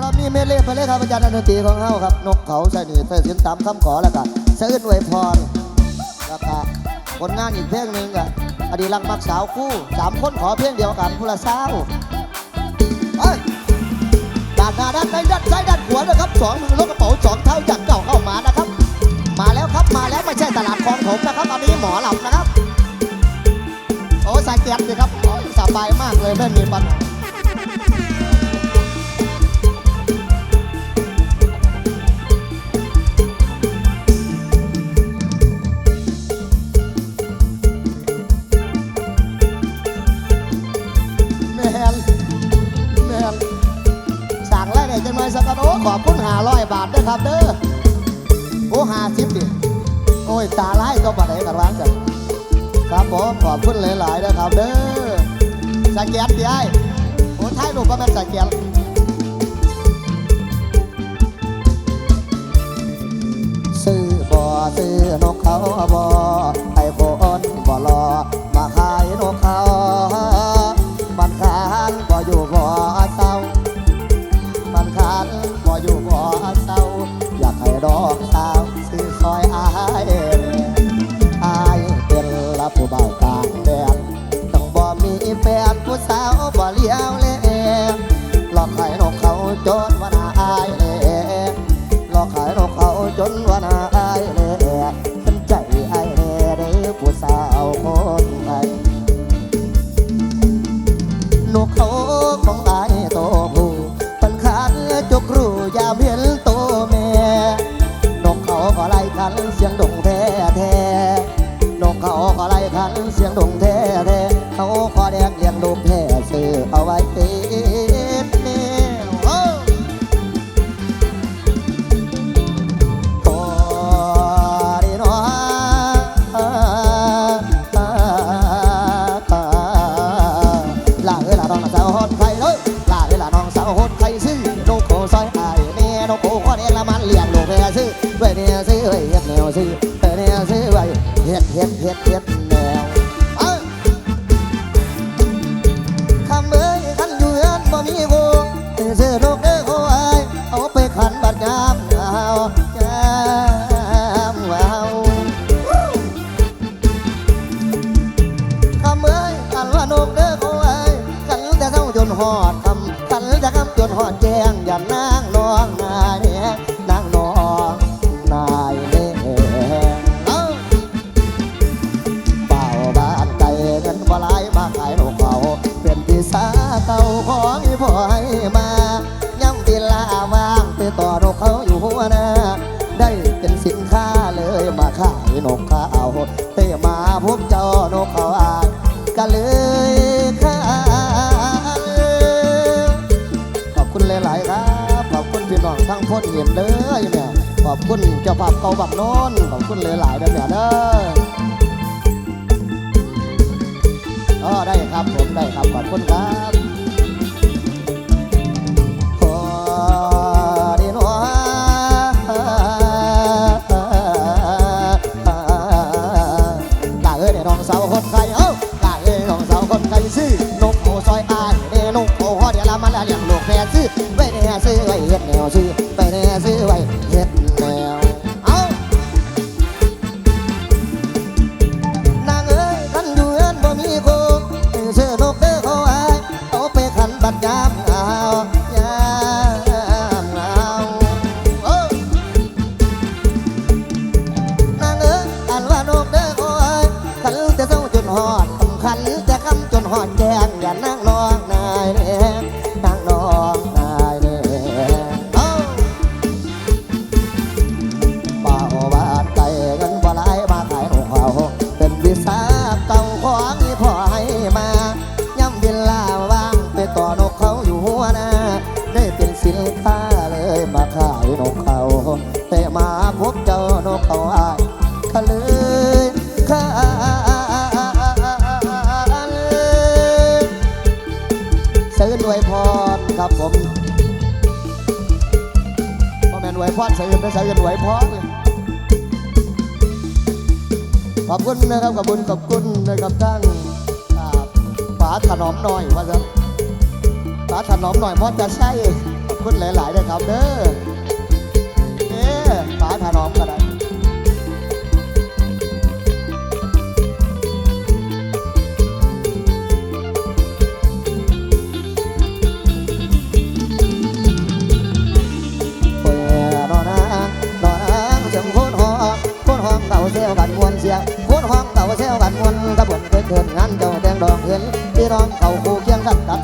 รอบนี้เมดเล่ไปเลยครับอาจารย์ดนตรีของเฮาครับ นกเขาใส่หนีใส่เสียงตามคำขอแล้วก็เสื่อนไวยพรแล้วก็ผลงานอีกเพลงหนึ่งอะอดีรังมักสาวคู่สามคนขอเพลงเดียวกันผู้ละสาวเอ้ยด้านหน้าด้านในด้านซ้ายด้านขวานะครับสองมือลกกระเป๋าสองเท้าจากเก่าเข้ามานะครับ มาแล้วครับมาแล้วไม่ใช่ตลาดของผมนะครับตอนนี้หมอหลับนะครับ โอ้สายเกียร์เลยครับสบายมากเลยไม่มีปัญหา บาทนะครับเด้อโอ้ห้าสิบดิโอ้ยตาไล่ก็บัดไหนกันวานกันครับผมขอบคุณหลายๆนะครับเด้อสแกนดีไอ้โอ้ท้ายรูก็เป็นสแกนซื้อบ่อซื้อนกเขาบ่ไห้คนบ่รอมาขายนกเขา yang. ายด้อแม่เด้อก็ได้ครับผมได้ครับขอบคุณครับ งเดือนนั่งรอ ไาใส่กันไหวพร้อมเลยขอบคุณนะครับ ขอบคุณ ขอบคุณนะครับทั้งป๋าถนอมหน่อยว่าจะป๋าถนอมหน่อยมอดจะใช่ขอบคุณหลาย ๆ นะครับเด้อ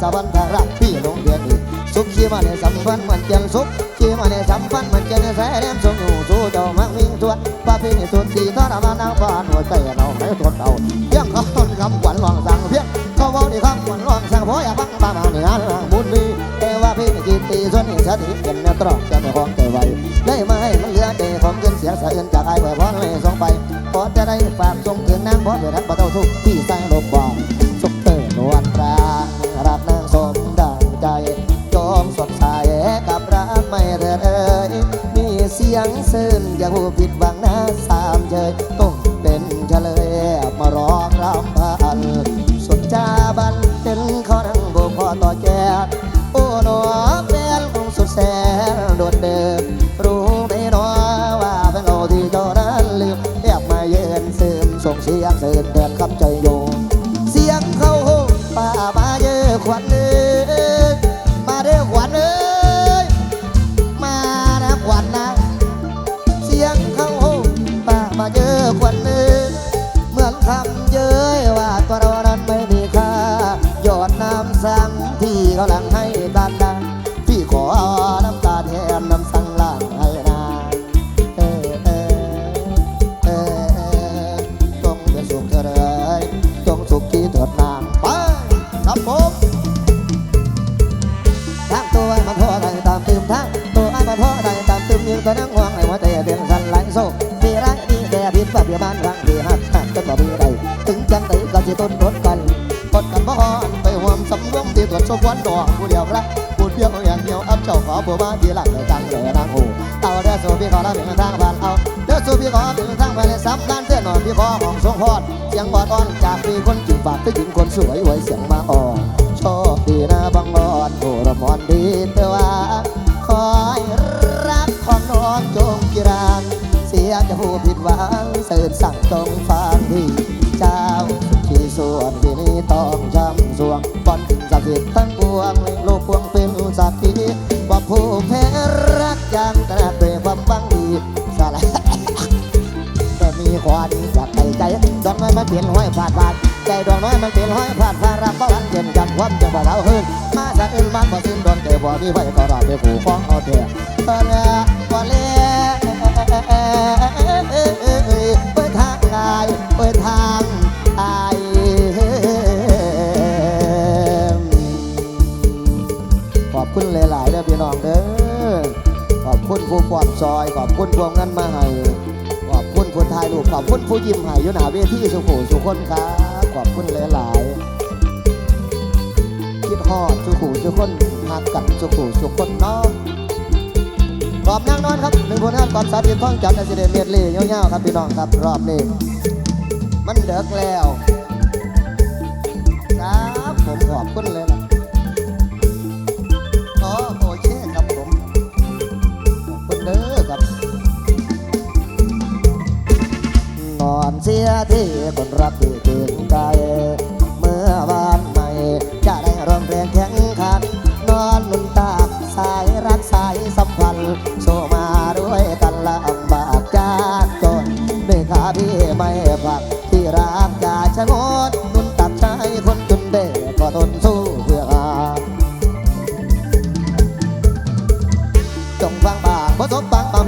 สะบันทารักพี่ลงเดือนอีสุขีมาในสัมพันธ์เหมือนเจียงสุขขีมาในสัมพันธ์เหมือนเจียงแสแลมทรงอยู่สู้เจ้ามังมิงทวนป้าพี่นี่สุดดีทอดมานางฟ้าหัวใจเราไม่ทนเอาเพียงเขาต้นคำขวัญหวังสั่งเพียงเขาบอกนี่คำขวัญหวังสั่งเพราะอยากฟังตามมาในงานบุญมีแต่ว่าพี่นี่กินตีส่วนนี้สติเป็นแนวตรอกจะไม่ของใจไว้ได้มาให้มันเหลือใจของเกินเสียงสะอื่นจากไอ้เพื่อพ้องเลยส่งไปพอจะได้ฝากส่งถึงนางพราะเดือดรักบ่เต้าทุกที่สร้างลบบอกสุขเตินวลรา ยงซื่นอย่าผู้ผิดหวังนะสามเชยต้อง ที่เคนสวยไว้เสียงมาอ่อนโชคดีนะบังออนโอรมอนดีเตว่าคอยรักของนองจงกิรานเสียจะผู้ผิดหวังเสื่อสั่งจงฟังที่เจ้าที่ส่วนที่นี้ต้องช้ำสวงบอนศักดิ์สิทธิ์ทั้งปวงโลกพวงเป็นสักทีว่าผู้แพ้รักยังตระด้วยความหวังดีสลายแต่มีควันจากใจใจดอน้อยมันเปลี่ยนห้อยผาดผาด ใจดอกน้อยมันเปลี่ยนห้อยผาดผาดรับบ่วันเย็นกันความจะบ่เท่าเฮินมาสักอื่นมันบ่สิ้นโดนแต่บ่มีไว้ก็รอไปผูกฟ้องเอาแต่ตอนนี้บ่เล่ไปทางกายไปทางอายขอบคุณหลายๆเด้อพี่น้องเด้อขอบคุณผู้ปอนซอย ขอบคุณพวงเงินมาให้ขอบคุณผู้ถ่ายรูปขอบคุณผู้ยิ้มให้อยู่หน้าเวทีสุขุสุขคนครับ อบคุณหลายๆคิดฮอดสุขุสุคนหักกันสุขุสุคนเนาะรอบนั่งนอนครับหนึ่งคนงานก่อนสาธิตท่องจัดอาเซเดนเมียดเล่ยาวๆครับพี่น้องครับรอบนี้มันเดือกแล้วครับผมขอบคุณเลยล่ะอ๋อโอเคครับผมขอบคุณเด้อครับนอนเสียที่คน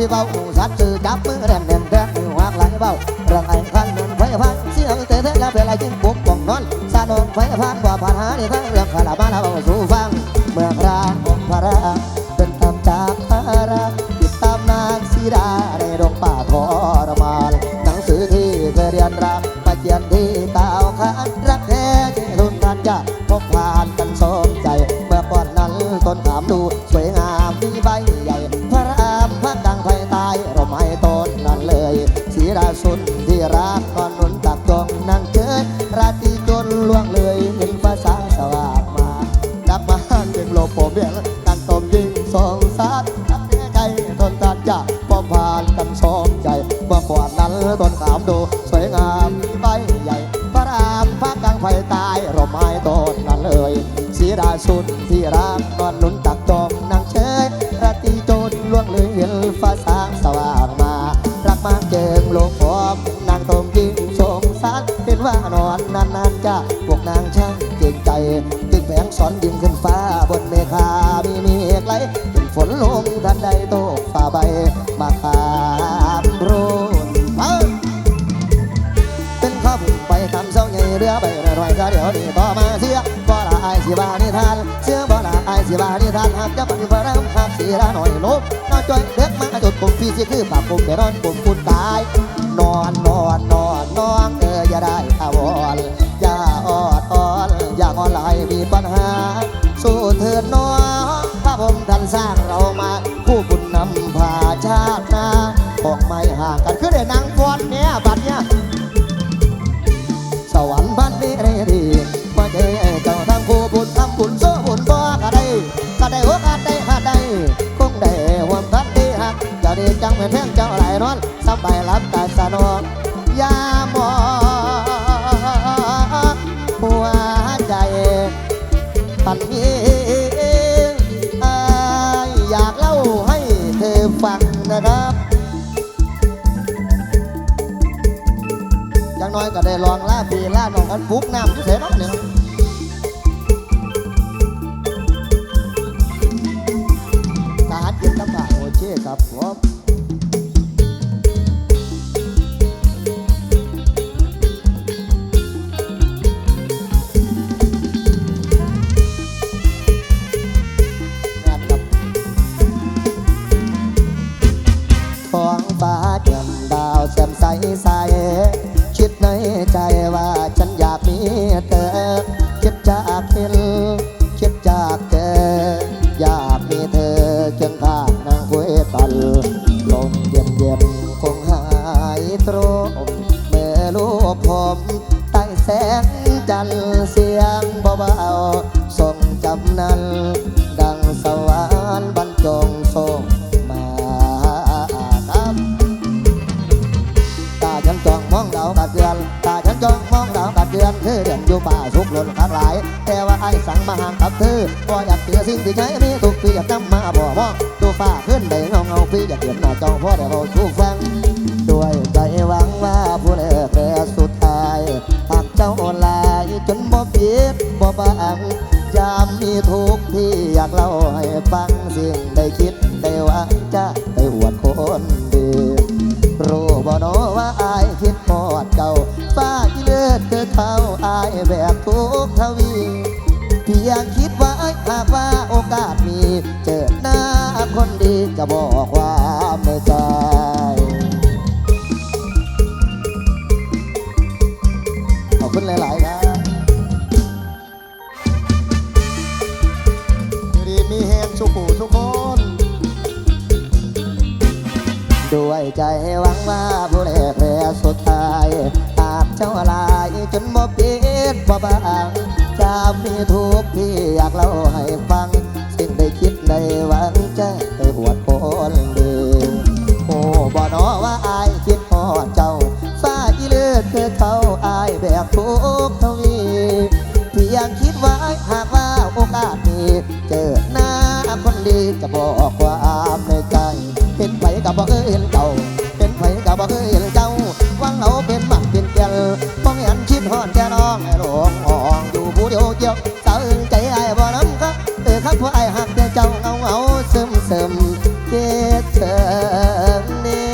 พี่เบาสัตว์ตื่นจับมือแน่นแน่นแน่นมือหักหลเบาเรื่องไอ้ขันเงินไฟพันเสียงเตะเตะแล้วเป็นไรจึงปุ๊บป่องนอนสานงไฟพันว่าผ่านหาในทั้งเรื่องขลาบ้านเราสู่ฟังเมื่อครางองค์พระรา จะพอผ่านกันสองใจ เมื่อก่อนนั้นต้นขามดู สวยงามมีใบใหญ่พระรามพระกลางไฟตายร่มไม้ต้นนั้นเลยสีดาสุดที่รักนอนหนุนตักจองนางเชยราตรีจรล่วงเลยเห็นฟ้าสางสว่างมา รักมากเจิงโลกพร้อมนางตมยิ่งสงสารเห็นว่านอนนานๆจะพวกนางช่างเก่งใจตึกแผงสอนยิงขึ้นฟ้าบนเมฆามีเมฆไหลเป็นฝนลงทันใดโต ทานเสียบ่ละอายสิบานิทานหากจะมันพระรำหากสีละหน่อยลบนอนจอยเด็กมาจุดปุ่มฟีสิคือปากปุ่มไปนอนปุ่มปุ่นตาย นอนนอนนอนนอนเอออย่าได้อาวรอย่าออดอ่อนอย่าอ่อนไหลมีปัญหา สู้เถิดน้องพระผมท่านสร้างเรามา ผู้บุญนำพาชาตินาของไม่ห่างกัน จะดีจังเป็นแท่งเจ้าไหลนอนสบายรับตาสนองยามองหัวใจปันนี้อยอยากเล่าให้เธอฟังนะครับอย่างน้อยก็ได้ลองล่าปีล่าน้องกันฟุกน้ำที่เสนาะเนี่ย ป่าสุกหล่นขาดหลาย แต่ว่าไอ้สั่งมาห่างกับเธอพออยากเจอสิ่งที่ใช้มีทุกปีอยากจำมาบ่มองดูฟ้าขึ้นได้เงาเงาพี่อยากเห็นหน้าจองพ่อได้เราชูฟัง ด้วยใจหวังว่าผู้เลิกเรือสุดท้ายหากเจ้าลายจนบ่เพียดบ่บางยามมีทุกข์ที่อยากเล่าให้ฟังสิ่งได้คิดได้ว่าจะไปอวดคน จะบอกควาไม่ใจขอบคุณหลาย ๆ ครับอยู่ดีมีแหงสุขูทุกคน ด้วยใจหวังว่าผู้แรกแรสุดท้ายหากเจ้าลายจนบ่เปียดบ่บางจะมีทุกข์ที่อยากเล่าให้ฟัง จะบอกว่าในใจ เป็นไผกับบ่เคยเห็นเจ้าเป็นไผกับบ่เคยเห็นเจ้าวังเอาเป็นมันเป็นแก่นป้องเห็นคิดฮอดแค่น้องไอ้หลงอ่องอยู่ผู้เดียวเกี่ยวสาวอื่นใจไอ้บ่น้ำครับเออครับผู้ไอ้หักแต่เจ้าเงาเงาซึมซึมเจ็ดเชิงนี่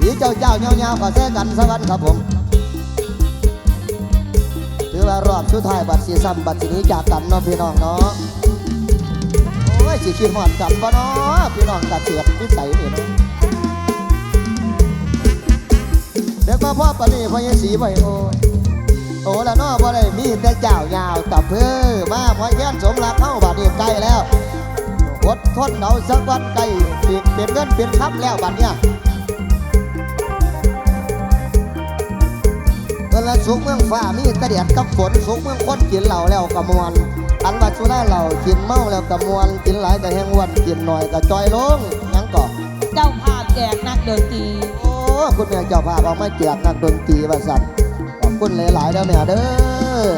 สีเจ้าเจ้าเงาเงาขอแท้กันสวัสดีครับผมถือว่ารอบสุดท้ายบัตรสีซ้ำบัตรสีนี้จากกันเนาะพี่น้องเนาะ สิคิดหอดกันบ่เนาะพี่น้องตาเสียดนิสัยนี่เนาะเด็กมาพ่อปนี่พ่อยังสีไว้โอ้ยโอ้ละเนาะบ่ได้มีแต่เจ้ายาวตับเพื่อมาหมอแค้นสมรักเข้าบัดนี้ใกล้แล้วอดทนเอาสักวันใกล้สิเป็นเงินเป็นคำแล้วบัดเนี่ยเวลาสุกเมืองฟ้ามีแตะเดียดกับฝนสุกเมืองคนกินเหล่าแล้วกะมวน อันว่าสุราเรากินเมาแล้วกะมวนกินหลายก็แห้งอ้วันกินหน่อยก็จอยลงหยังก่อนเจ้าภาพแจกนักดนตรีโอ้คุณแม่เจ้าภาพเอามาแจกนักดนตรีว่าสั่นขอบคุณหลายๆเด้อแม่เด้อ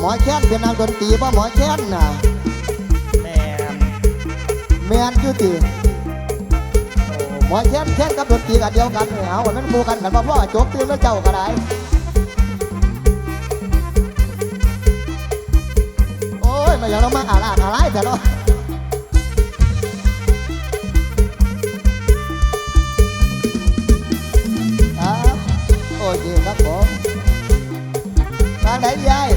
หมอแค้นเป็นนักดนตรีป่ะหมอแค้นน่ะแมนแม่นอยู่ติโอ้หมอแค้นแค้นกับดนตรีกันเดียวกันเนี่ยเอาวันนั้นคู่กันกันมาพ่อจบตื่นแล้วเจ้าก็ได้ ยมาอย่างเรามาอาลาดอะไรแต่เนาะครับโอเคครับผมทางไหนยาย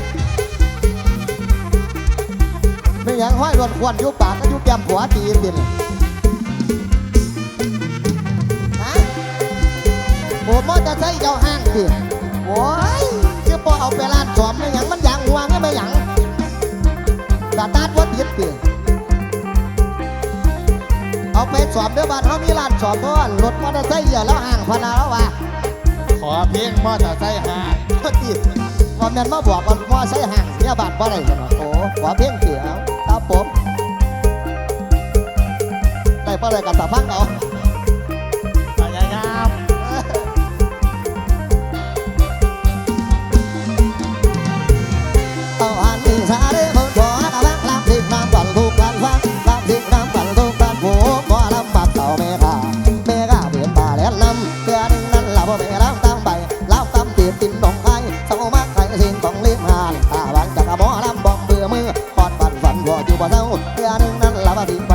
ไม่หยังห้อยรวนควันยุบปากก็ยุบแก้มหัวตีนดินฮะโอ้มอจะใช้เจ้าห้างดิโอ้ยคือพอเอาไปลาดสอมไม่หยังมันหยังหัวไงไม่หยัง ตาตาดวัดยิดดิเอาไปสอบเด้อบ้านเขามีลานสอบเพราะว่ารถมอเตอร์ไซค์เหี่ยวแล้วห่างพนาแล้วว่ะขอเพลงมอเตอร์ไซค์หาก็ติดว่าแม่นมาบอกว่าว่าใช้ห่างเสียบาทบ่ได้กันโอ้ขอเพียงเสียเอาครับผมได้บ่ได้กันตาฟังเอาาเมฆาเมฆาเปลี่ยนป่าแล้วนำเพื่อนึงนั้นละบ่เมลำตามไปเลำตามตีบตินดงไข่เศร้ามักไข่สิ่งของเลี้ยงหานตาหวังจากกะบ่ลำบอกเบื่อมือปอดปั่นฝันบ่อยู่บ่เศร้าเพื่อนึงนั้นลาบ่ทิ้ง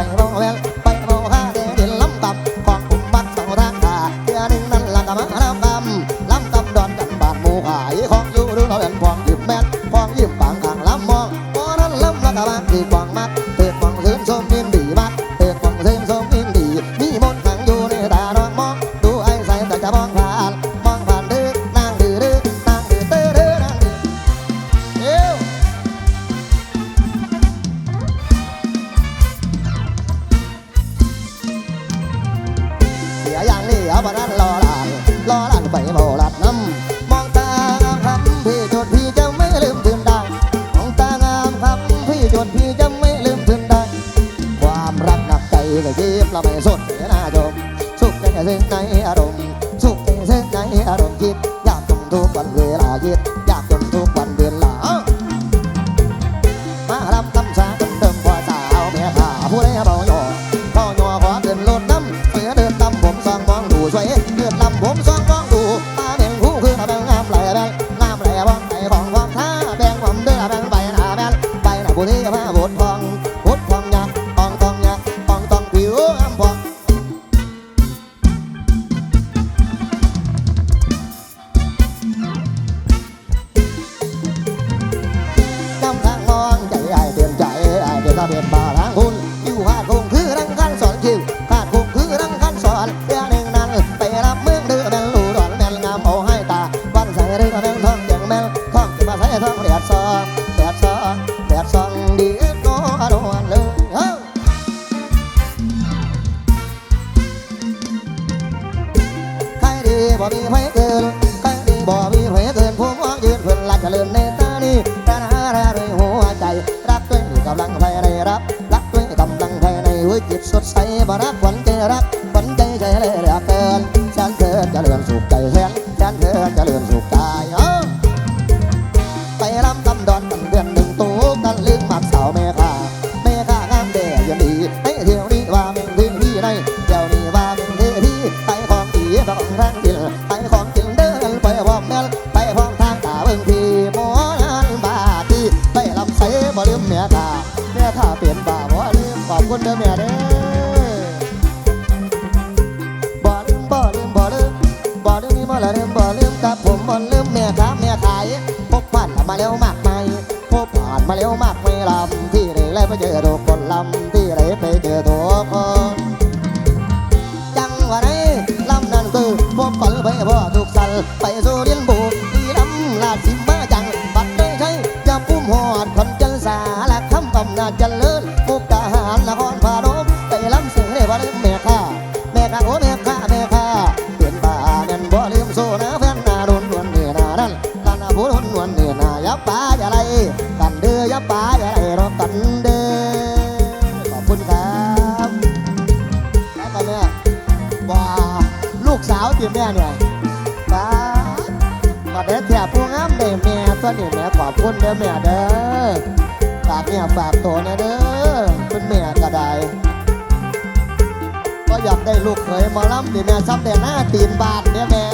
ซึ่งในอารมณ์สุขใจซึ่งในอารมณ์คิดอยากจมทุกวันเวลาคิดอยากจม แม่องจะมาใส่ทองแดดซองแดดซองแดดซองดีก็โดนเลยเฮ้ยใครดีบ่มีไฟเกินใครดีบ่มีไฟเกินผู้มองยืนเพื่อนหลักเจริญในตานี้ตาหาราด้วยหัวใจ รักด้วยกำลังภายในรับ รักด้วยกำลังภายในหัวจิตสดใสบ่รักวัญ เปลี่ยนบ่าบ่ลืมขอบคุณเด้อแม่เด้อบ่ลืมบ่ลืมบ่ลืมบ่ลืมนี่บ่ละลืมบ่ลืมกับผมบ่ลืมแม่ค้าแม่ขายพบผ่านมาแล้วมากมายพบผ่านมาแล้วมากไม่ลำที่ไหนเลยไปเจอทุกคนลำที่ไรไปเจอทุกคน สิแม่เนี่ยป้าบัดเด็ดแถบผู้งามได้แม่ตัวนี้แม่ขอบคุณเด้อแม่เด้อฝากเนี่ยฝากตัวนะเด้อคุณแม่ก็ได้ก็อยากได้ลูกเขยมาล้ำดิแม่ซ้ำแต่หน้าตีนบาทเนี่ยแม่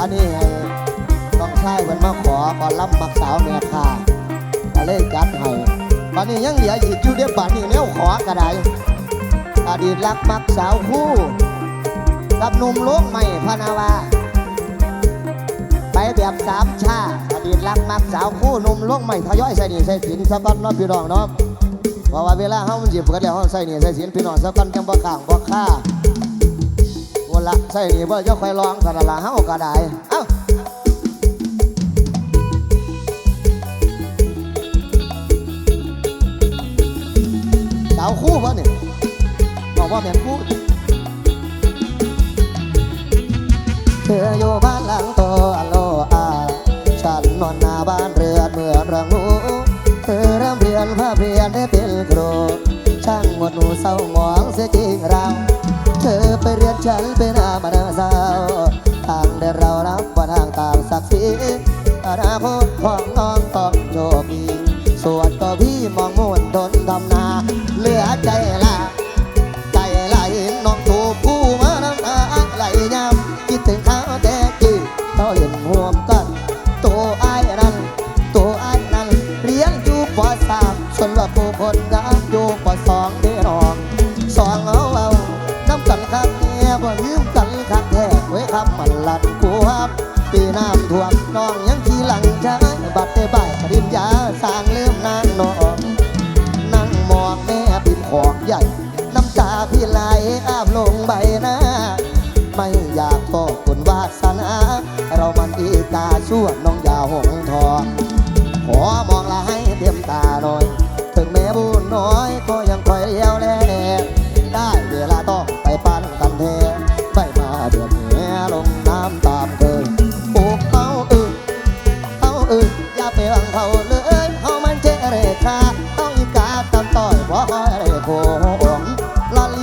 อันนี้ให้ต้องใช้เพิ่นมาขอขอรับมักสาวแม่ค่ะก็เลยจัดให้ตอนนี้ยังเหลืออีกอยู่เดียวป่านนี้แนวขอกระได อดีตรักมักสาวคู่ กับหนุ่มโลกใหม่พนาวา ไปแบบสามชาอดีตรักมักสาวคู่หนุ่มโลกใหม่ทยอยใส่หนีใส่สินสะก้อนน้องพี่น้องเนาะเพราะว่าเวลาเฮามันหยิบกันแล้วเฮาใส่หนีใส่สินพี่น้องสะก้อนจังบ่ข้างบ่ค่าวันละใส่หนี่เบ่จะค่อยร้องกันละเฮาก็ได้เอ้าสาวคู่บ่เนี่ย บอกว่าแม่นคู่เธออยู่บ้านหลังโตอโลอาฉันนอนหน้าบ้านเรือนเมื่อรังหนูเธอเริ่มเรียนภาพเรียนได้เป็นครูช่างหมดหนูเศร้าหมองเสียจริงเรา เธอไปเรียนฉันเป็นอามาดาสาวทางเดินเรารับว่าทางต่างศักดิ์ศรีอนาคตของน้อง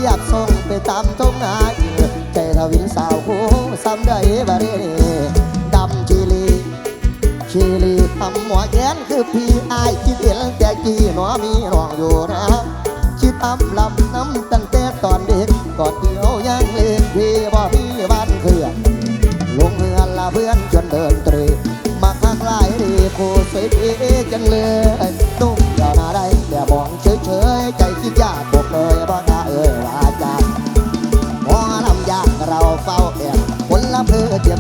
ยบส่งไปตามตรงนาอีใจทวินสาวคู่ซ้ำได้บารีดำชีลีชีลีทำหัวแขนคือพี่อายคิดเห็นแต่กี้หนอมีน้องอยู่นะคิดอำลำน้ำตั้งแต่ตอนเด็กกอนเดียวยังเล่นพี่บ่พี่บ้านเคลื่อนลงเงินละเพื่อนจนเดินตรีมาข้างหลายดีคู่สวยดีจังเลย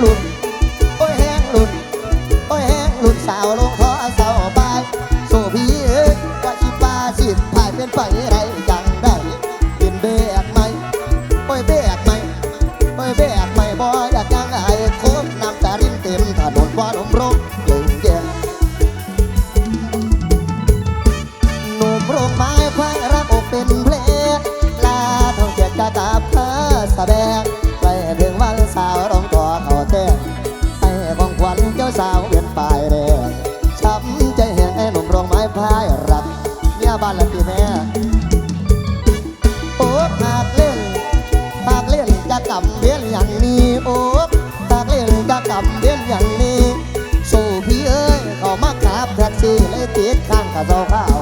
Lord. ติดข้างกะโซข้าว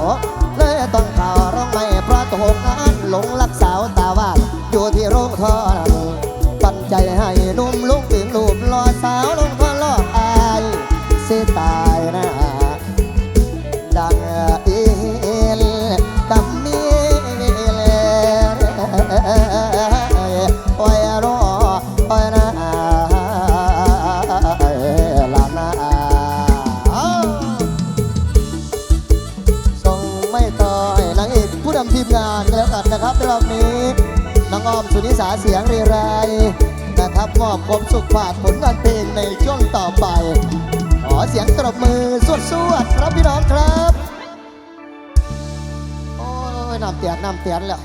สวัสดีครับพี่น้องครับ โอ้ยน้ำเตียนน้ำเตียนแล้